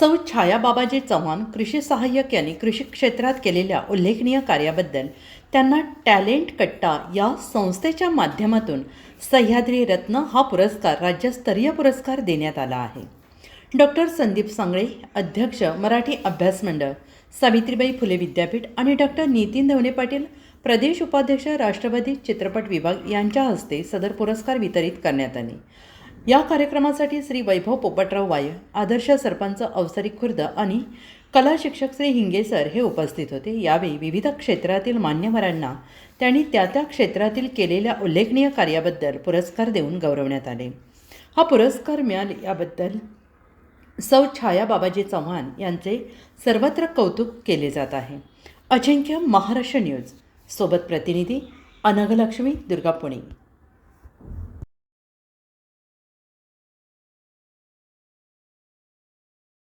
सौ छाया बाबाजी चव्हाण कृषी सहाय्यक यांनी कृषी क्षेत्रात केलेल्या उल्लेखनीय कार्याबद्दल त्यांना टॅलेंट कट्टा या संस्थेच्या माध्यमातून सह्याद्री रत्न हा पुरस्कार राज्यस्तरीय पुरस्कार देण्यात आला आहे. डॉक्टर संदीप सांगळे अध्यक्ष मराठी अभ्यास मंडळ सावित्रीबाई फुले विद्यापीठ आणि डॉक्टर नितीन धवणे पाटील प्रदेश उपाध्यक्ष राष्ट्रवादी चित्रपट विभाग यांच्या हस्ते सदर पुरस्कार वितरित करण्यात आले. या कार्यक्रमासाठी श्री वैभव पोपटराव वाय आदर्श सरपंच अवसरी खुर्द आणि कला शिक्षक श्री हिंगे सर हे उपस्थित होते. यावेळी विविध क्षेत्रातील मान्यवरांना त्यांनी त्या त्या क्षेत्रातील केलेल्या उल्लेखनीय कार्याबद्दल पुरस्कार देऊन गौरवण्यात आले. हा पुरस्कार मिळाले याबद्दल सौ छाया बाबाजी चव्हाण यांचे सर्वत्र कौतुक केले जात आहे. अजिंक्य महाराष्ट्र न्यूज. सोबत प्रतिनिधी अनघलक्ष्मी दुर्गा पुणे